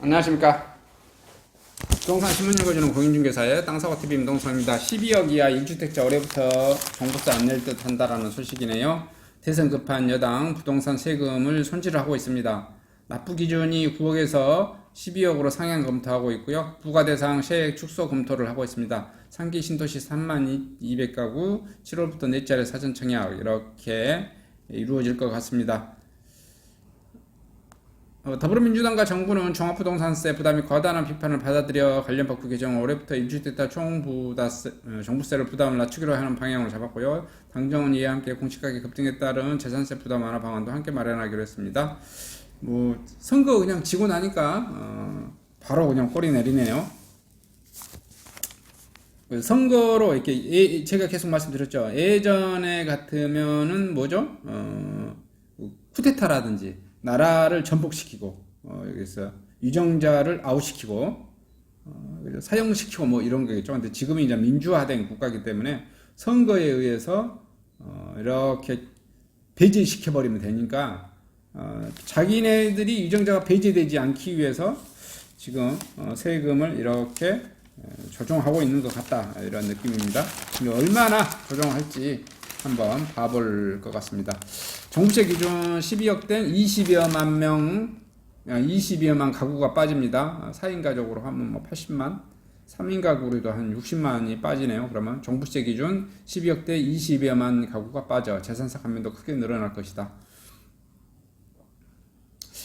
안녕하십니까. 부동산 신문 읽어주는 공인중개사의 땅사고TV 임동성입니다. 12억 이하 1주택자 올해부터 정부세 안 낼 듯 한다라는 소식이네요. 대선 급한 여당 부동산 세금을 손질을 하고 있습니다. 납부 기준이 9억에서 12억으로 상향 검토하고 있고요. 부과 대상 세액 축소 검토를 하고 있습니다. 상기 신도시 3만 200가구 7월부터 넷째 사전 청약 이렇게 이루어질 것 같습니다. 어, 더불어민주당과 정부는 종합부동산세 부담이 과다한 비판을 받아들여 관련 법규 개정 올해부터 1주택자 총부다세, 어, 종부세를 부담을 낮추기로 하는 방향을 잡았고요. 당정은 이에 함께 공시가격 급등에 따른 재산세 부담 완화 방안도 함께 마련하기로 했습니다. 뭐 선거 그냥 지고 나니까 어, 바로 그냥 꼬리 내리네요. 그 선거로 이렇게 예- 제가 계속 말씀드렸죠. 예전에 같으면은 뭐죠? 어, 쿠데타라든지 나라를 전복시키고 어, 여기서 유정자를 아웃시키고 어, 사형시키고 뭐 이런 거겠죠. 근데 지금은 이제 민주화된 국가이기 때문에 선거에 의해서 어, 이렇게 배제시켜 버리면 되니까 어, 자기네들이 유정자가 배제되지 않기 위해서 지금 어, 세금을 이렇게 어, 조정하고 있는 것 같다 이런 느낌입니다. 얼마나 조정할지 한번 봐볼 것 같습니다. 종부세 기준 12억된 20여만 명, 20여만 가구가 빠집니다. 4인 가족으로 하면 뭐 80만, 3인 가구로도 한 60만이 빠지네요. 그러면 종부세 기준 12억대 20여만 가구가 빠져 재산세 감면도 크게 늘어날 것이다.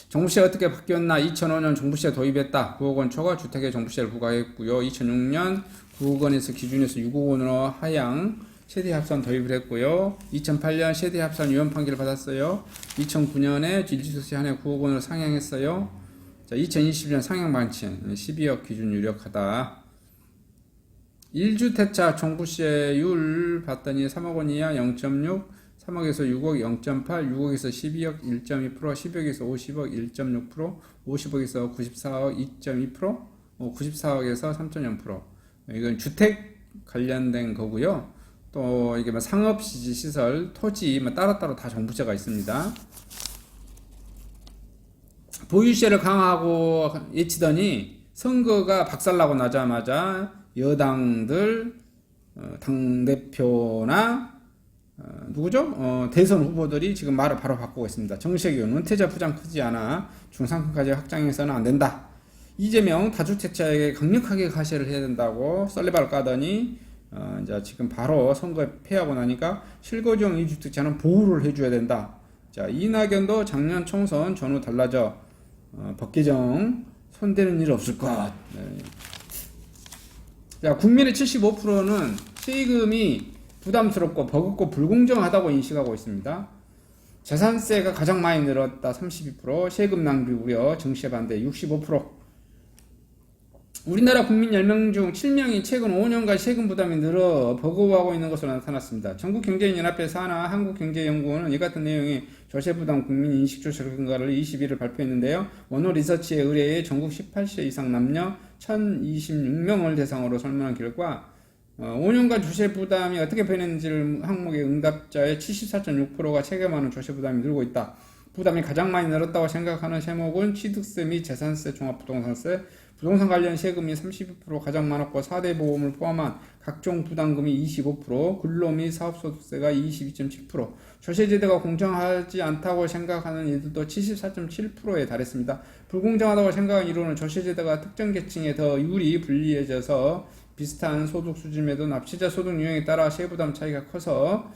종부세 어떻게 바뀌었나? 2005년 종부세 도입했다. 9억 원 초과 주택에 종부세를 부과했고요. 2006년 9억 원에서 기준에서 6억 원으로 하향 세대 합산 도입을 했고요. 2008년 세대 합산 위헌 판결을 받았어요. 2009년에 질주세 한해 9억 원으로 상향했어요. 자, 2020년 상향 방침 12억 기준 유력하다. 1주택자 종부세율 봤더니 3억 원 이하 0.6, 3억에서 6억 0.8, 6억에서 12억 1.2%, 10억에서 50억 1.6%, 50억에서 94억 2.2%, 어, 94억에서 3.0%. 이건 주택 관련된 거고요. 또 이게 뭐 상업 시설, 토지 뭐 따로따로 다 정부세가 있습니다. 보유세를 강화하고 예치더니 선거가 박살나고 나자마자 여당들 어, 당 대표나 어, 누구죠? 어, 대선 후보들이 지금 말을 바로 바꾸고 있습니다. 정책위원 은퇴자 부담 크지 않아 중상층까지 확장해서는 안 된다. 이재명 다주택자에게 강력하게 가세를 해야 된다고 썰리발 까더니 어, 지금 바로 선거에 패하고 나니까 실거주형 이주택자는 보호를 해줘야 된다. 자 이낙연도 작년 총선 전후 달라져 어, 법 개정 손대는 일 없을 것. 네. 자 국민의 75%는 세금이 부담스럽고 버겁고 불공정하다고 인식하고 있습니다. 재산세가 가장 많이 늘었다 32%, 세금 낭비 우려, 정시에 반대 65%. 우리나라 국민 10명 중 7명이 최근 5년간 세금 부담이 늘어 버거워하고 있는 것으로 나타났습니다. 전국경제연합회 산하 한국경제연구원은 이 같은 내용의 조세 부담 국민 인식 조사 결과를 21일 발표했는데요. 원호 리서치에 의뢰해 전국 18세 이상 남녀 1,026명을 대상으로 설문한 결과 어, 5년간 조세 부담이 어떻게 변했는지를 항목의 응답자의 74.6%가 체감하는 조세 부담이 늘고 있다. 부담이 가장 많이 늘었다고 생각하는 세목은 취득세 및 재산세, 종합부동산세, 부동산 관련 세금이 32% 가장 많았고 4대 보험을 포함한 각종 부담금이 25%, 근로 및 사업소득세가 22.7%, 조세제도가 공정하지 않다고 생각하는 이들도 74.7%에 달했습니다. 불공정하다고 생각하는 이론은 조세제도가 특정 계층에 더 유리 불리해져서 비슷한 소득 수준에도 납치자 소득 유형에 따라 세부담 차이가 커서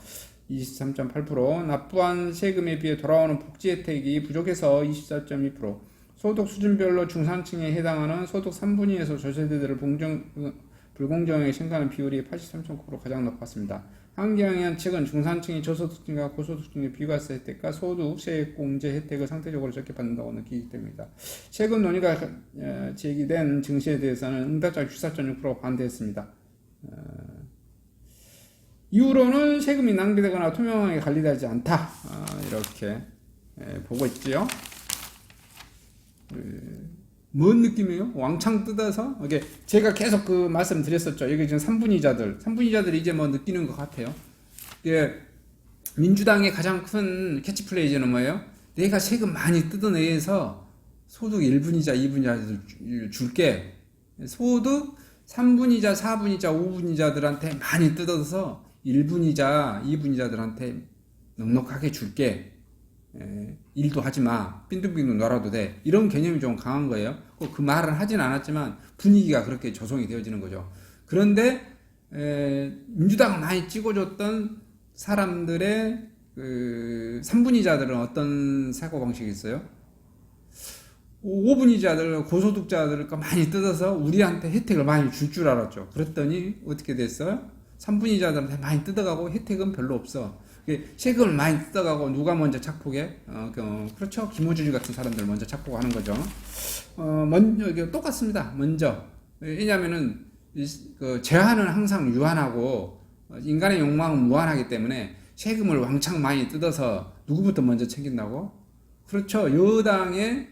23.8%, 납부한 세금에 비해 돌아오는 복지 혜택이 부족해서 24.2%, 소득 수준별로 중산층에 해당하는 소득 3분위 2에서 조세대들을 공정, 불공정하게 생각하는 비율이 83.9% 가장 높았습니다. 한경연 측은 중산층이 저소득층과 고소득층의 비과세 혜택과 소득 세액 공제 혜택을 상대적으로 적게 받는다고 느끼기 때문이다. 최근 논의가 어, 제기된 증시에 대해서는 응답자 64.6% 반대했습니다. 어, 이후로는 세금이 낭비되거나 투명하게 관리되지 않다. 아, 이렇게 예, 보고 있지요. 뭔 느낌이에요? 왕창 뜯어서 이게 제가 계속 그 말씀 드렸었죠. 여기 지금 3분이자들, 3분이자들이 이제 뭐 느끼는 것 같아요. 이게 민주당의 가장 큰 캐치플레이즈는 뭐예요? 내가 세금 많이 뜯어내서 소득 1분이자 2분이자 줄게. 소득 3분이자 4분이자 5분이자들한테 많이 뜯어서 1분이자 2분이자들한테 넉넉하게 줄게. 에, 일도 하지 마. 빈둥빈둥 놀아도 돼. 이런 개념이 좀 강한 거예요. 꼭그 말을 하진 않았지만 분위기가 그렇게 조성이 되어지는 거죠. 그런데 에, 민주당을 많이 찍어줬던 사람들의 그 3분이자들은 어떤 사고 방식이 있어요? 5분이자들, 고소득자들을 많이 뜯어서 우리한테 혜택을 많이 줄줄 알았죠. 그랬더니 어떻게 됐어요? 3분이자들한테 많이 뜯어가고 혜택은 별로 없어. 세금을 많이 뜯어가고 누가 먼저 착복해? 어, 그, 어, 그렇죠. 김호준 같은 사람들 먼저 착복하는 거죠. 어, 먼저 똑같습니다. 먼저 왜냐하면은 이, 그 제한은 항상 유한하고 어, 인간의 욕망은 무한하기 때문에 세금을 왕창 많이 뜯어서 누구부터 먼저 챙긴다고? 그렇죠. 여당에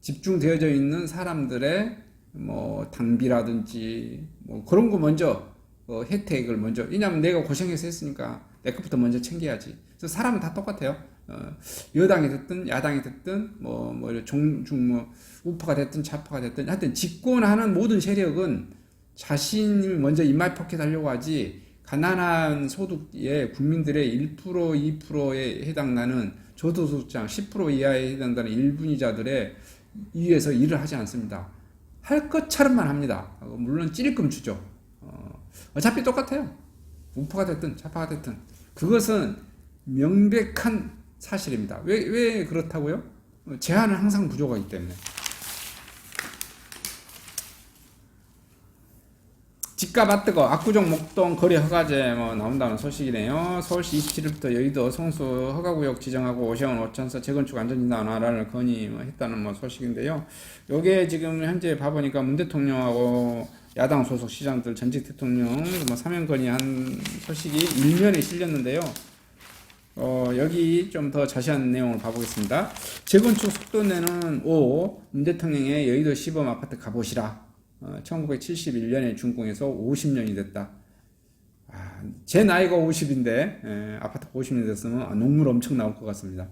집중되어져 있는 사람들의 뭐 당비라든지 뭐 그런 거 먼저 어, 혜택을 먼저 왜냐하면 내가 고생해서 했으니까 내 것부터 먼저 챙겨야지. 그래서 사람은 다 똑같아요. 어, 여당이 됐든 야당이 됐든 뭐뭐 종중 뭐 우파가 됐든 좌파가 됐든 하여튼 집권하는 모든 세력은 자신이 먼저 입맛 포켓하려고 하지 가난한 소득의 국민들의 1% 2%에 해당나는 저소득자 10% 이하에 해당되는 일분이자들의 위해서 일을 하지 않습니다. 할 것처럼만 합니다. 어, 물론 찌릴끔 주죠. 어, 어차피 똑같아요. 우파가 됐든 좌파가 됐든 그것은 명백한 사실입니다. 왜, 왜 그렇다고요? 어, 제한은 항상 부족하기 때문에. 집값 아뜨거 압구정 목동 거리 허가제 뭐 나온다는 소식이네요. 서울시 27일부터 여의도 성수 허가구역 지정하고 오시원 오천서 재건축 안전진단 완화를 건의했다는 뭐 소식인데요. 요게 지금 현재 봐보니까 문 대통령하고 야당 소속 시장들 전직 대통령 뭐 사면 건의한 소식이 일면에 실렸는데요. 어, 여기 좀 더 자세한 내용을 봐보겠습니다. 재건축 속도 내는 5, 문 대통령의 여의도 시범 아파트 가보시라. 어, 1971년에 준공해서 50년이 됐다. 아, 제 나이가 50인데 에, 아파트 50년 됐으면 아, 녹물 엄청 나올 것 같습니다.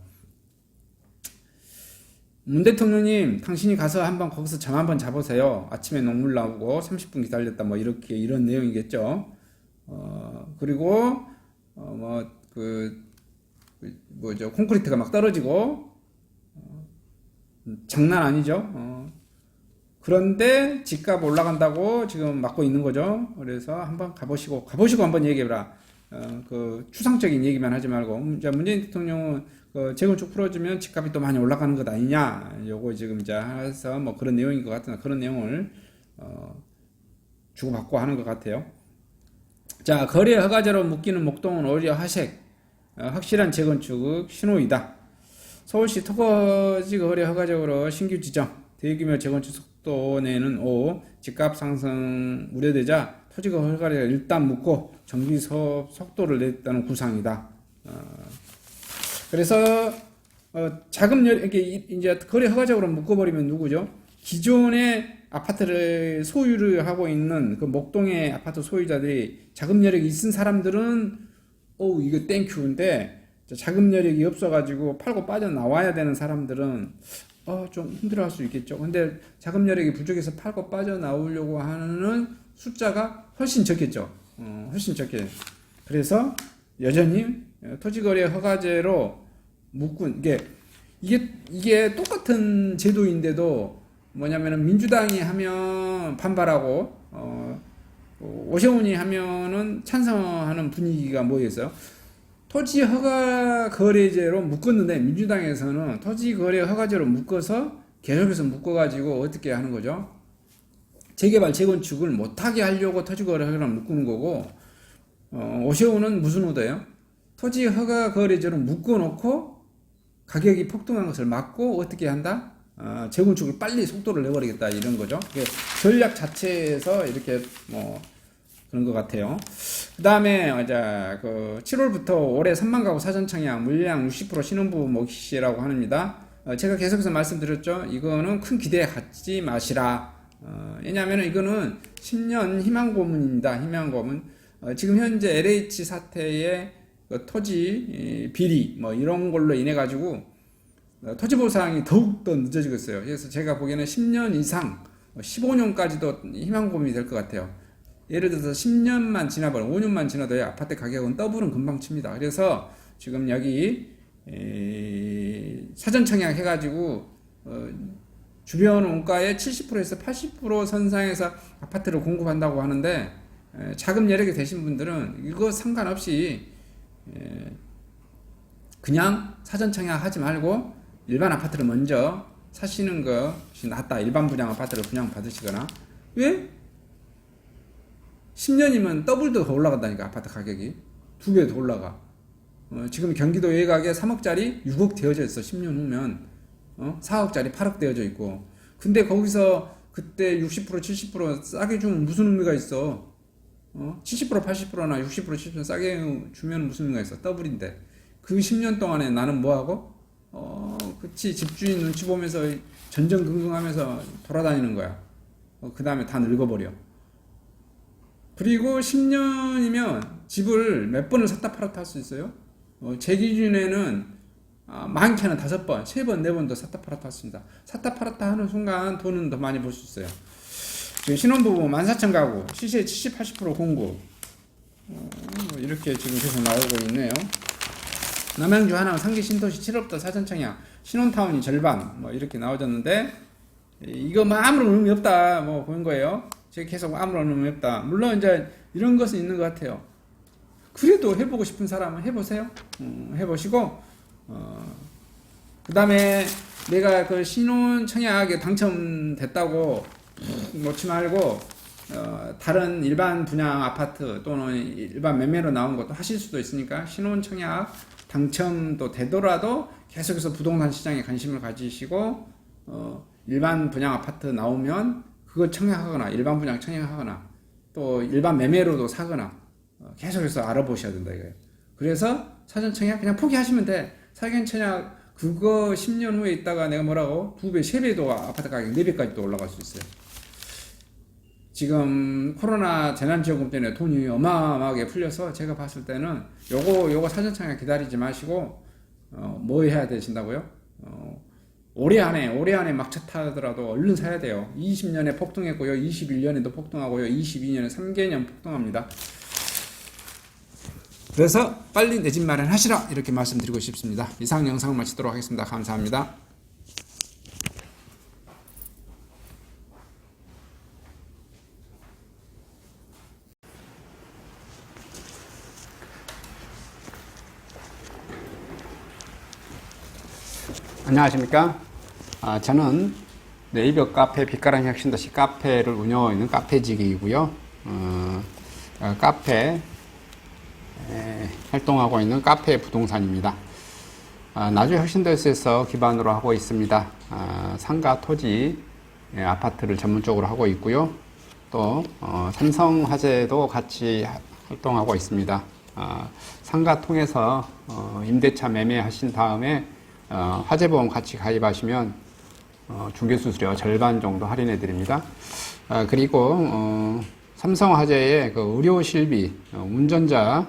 문 대통령님, 당신이 가서 한번 거기서 점 한번 잡으세요. 아침에 녹물 나오고 30분 기다렸다 뭐 이렇게 이런 내용이겠죠. 어, 그리고 어, 뭐그 그 뭐죠 콘크리트가 막 떨어지고 어, 장난 아니죠. 어, 그런데 집값 올라간다고 지금 막고 있는 거죠. 그래서 한번 가보시고 가보시고 한번 얘기해라. 어, 그 추상적인 얘기만 하지 말고 음, 자 문재인 대통령은 그 재건축 풀어주면 집값이 또 많이 올라가는 것 아니냐. 요거 지금 이제 해서 뭐 그런 내용인 것 같은 그런 내용을 어, 주고받고 하는 것 같아요. 자 거래 허가제로 묶이는 목동은 오히려 하색 어, 확실한 재건축 신호이다. 서울시 토거지 거래 허가적으로 신규 지정 대규모 재건축 속도 내는 5 집값 상승 우려되자 토지가 허가를 일단 묶고 사업 속도를 냈다는 구상이다. 어, 그래서 어, 자금열 이렇게 이- 이제 거래 허가적으로 묶어버리면 누구죠? 기존의 아파트를 소유를 하고 있는 그 목동의 아파트 소유자들이 자금 여력이 있은 사람들은 어 이거 땡큐인데 자금 여력이 없어가지고 팔고 빠져나와야 되는 사람들은 어 좀 힘들어할 수 있겠죠. 근데 자금 여력이 부족해서 팔고 빠져나오려고 하는 숫자가 훨씬 적겠죠. 어, 훨씬 적게. 그래서 여전히 토지거래 허가제로 묶은 이게 이게 이게 똑같은 제도인데도 뭐냐면은 민주당이 하면 반발하고 어, 오세훈이 하면은 찬성하는 분위기가 뭐였어요? 토지 허가 거래제로 묶었는데 민주당에서는 토지 거래 허가제로 묶어서 계속해서 묶어가지고 어떻게 하는 거죠? 재개발 재건축을 못하게 하려고 토지 거래 허가를 묶는 거고 어, 오세훈은 무슨 의도예요? 토지 허가 거래제로 묶어놓고 가격이 폭등한 것을 막고 어떻게 한다? 어, 재건축을 빨리 속도를 내버리겠다 이런 거죠. 전략 자체에서 이렇게 뭐 그런 것 같아요. 그 다음에 이제 그 7월부터 올해 3만 가구 사전 청약 물량 60% 신혼부부 몫이라고 합니다. 어, 제가 계속해서 말씀드렸죠. 이거는 큰 기대 갖지 마시라. 어, 왜냐하면 이거는 10년 희망 고문입니다. 희망 고문. 어, 지금 현재 LH 사태의 그 토지 이, 비리 뭐 이런 걸로 인해 가지고 어, 토지 보상이 더욱 더 늦어지고 있어요. 그래서 제가 보기에는 10년 이상, 15년까지도 희망 고문이 될 것 같아요. 예를 들어서 10년만 지나버려, 5년만 지나도 아파트 가격은 더블은 금방 칩니다. 그래서 지금 여기 에, 사전 청약 해가지고 어, 주변 원가의 70%에서 80% 선상에서 아파트를 공급한다고 하는데 에, 자금 여력이 되신 분들은 이거 상관없이 에, 그냥 사전 청약하지 말고 일반 아파트를 먼저 사시는 것이 낫다. 일반 분양 아파트를 분양 받으시거나 왜? 10년이면 더블도 더 올라간다니까 아파트 가격이 두 배 더 올라가. 어, 지금 경기도 외곽에 3억짜리 6억 되어져 있어. 10년 후면 어? 4억짜리 8억 되어져 있고. 근데 거기서 그때 60% 70% 싸게 주면 무슨 의미가 있어? 어? 70% 80%나 60% 70% 싸게 주면 무슨 의미가 있어? 더블인데. 그 10년 동안에 나는 뭐 하고? 어, 그치 집주인 눈치 보면서 전전긍긍하면서 돌아다니는 거야. 어, 그 다음에 다 늙어버려. 그리고 10년이면 집을 몇 번을 샀다 팔았다 할 수 있어요? 어, 제 기준에는 아, 많게는 다섯 번, 세 번, 네 번도 샀다 팔았다 했습니다. 샀다 팔았다 하는 순간 돈은 더 많이 벌 수 있어요. 신혼부부 14,000 가구, 시세 70, 80% 공급. 어, 뭐 이렇게 지금 계속 나오고 있네요. 남양주 하나 상계 신도시 7업도 사전 청약, 신혼타운이 절반, 뭐 이렇게 나와졌는데, 이거 뭐 아무런 의미 없다, 뭐 그런 거예요. 제가 계속 아무런 의미 없다. 물론 이제 이런 것은 있는 것 같아요. 그래도 해보고 싶은 사람은 해보세요. 음, 해보시고, 어, 그 다음에 내가 그 신혼 청약에 당첨됐다고 놓지 말고, 어, 다른 일반 분양 아파트 또는 일반 매매로 나온 것도 하실 수도 있으니까 신혼 청약 당첨도 되더라도 계속해서 부동산 시장에 관심을 가지시고, 어, 일반 분양 아파트 나오면 그걸 청약하거나 일반 분양 청약하거나 또 일반 매매로도 사거나 어, 계속해서 알아보셔야 된다 이거예요. 그래서 사전 청약 그냥 포기하시면 돼. 사전 청약 그거 10년 후에 있다가 내가 뭐라고 두 배, 세 배도 아파트 가격 네 배까지도 올라갈 수 있어요. 지금 코로나 재난지원금 때문에 돈이 어마어마하게 풀려서 제가 봤을 때는 요거 요거 사전 청약 기다리지 마시고 어, 뭐 해야 되신다고요? 어, 올해 안에 올해 안에 막차 타더라도 얼른 사야 돼요. 20년에 폭등했고요. 21년에도 폭등하고요. 22년에 3개년 폭등합니다. 그래서 빨리 내 집 마련하시라 이렇게 말씀드리고 싶습니다. 이상 영상을 마치도록 하겠습니다. 감사합니다. 안녕하십니까? 아, 저는 네이버 카페 빛가람 혁신도시 카페를 운영하고 있는 카페직이고요. 어, 어, 카페 에, 활동하고 있는 카페 부동산입니다. 아, 나주 혁신도시에서 기반으로 하고 있습니다. 아, 상가 토지 예, 아파트를 전문적으로 하고 있고요. 또 어, 삼성화재도 같이 하- 활동하고 있습니다. 아, 상가 통해서 어, 임대차 매매하신 다음에 어, 화재보험 같이 가입하시면 어, 중개수수료 절반 정도 할인해 드립니다. 아, 그리고 어, 삼성화재의 그 의료실비, 어, 운전자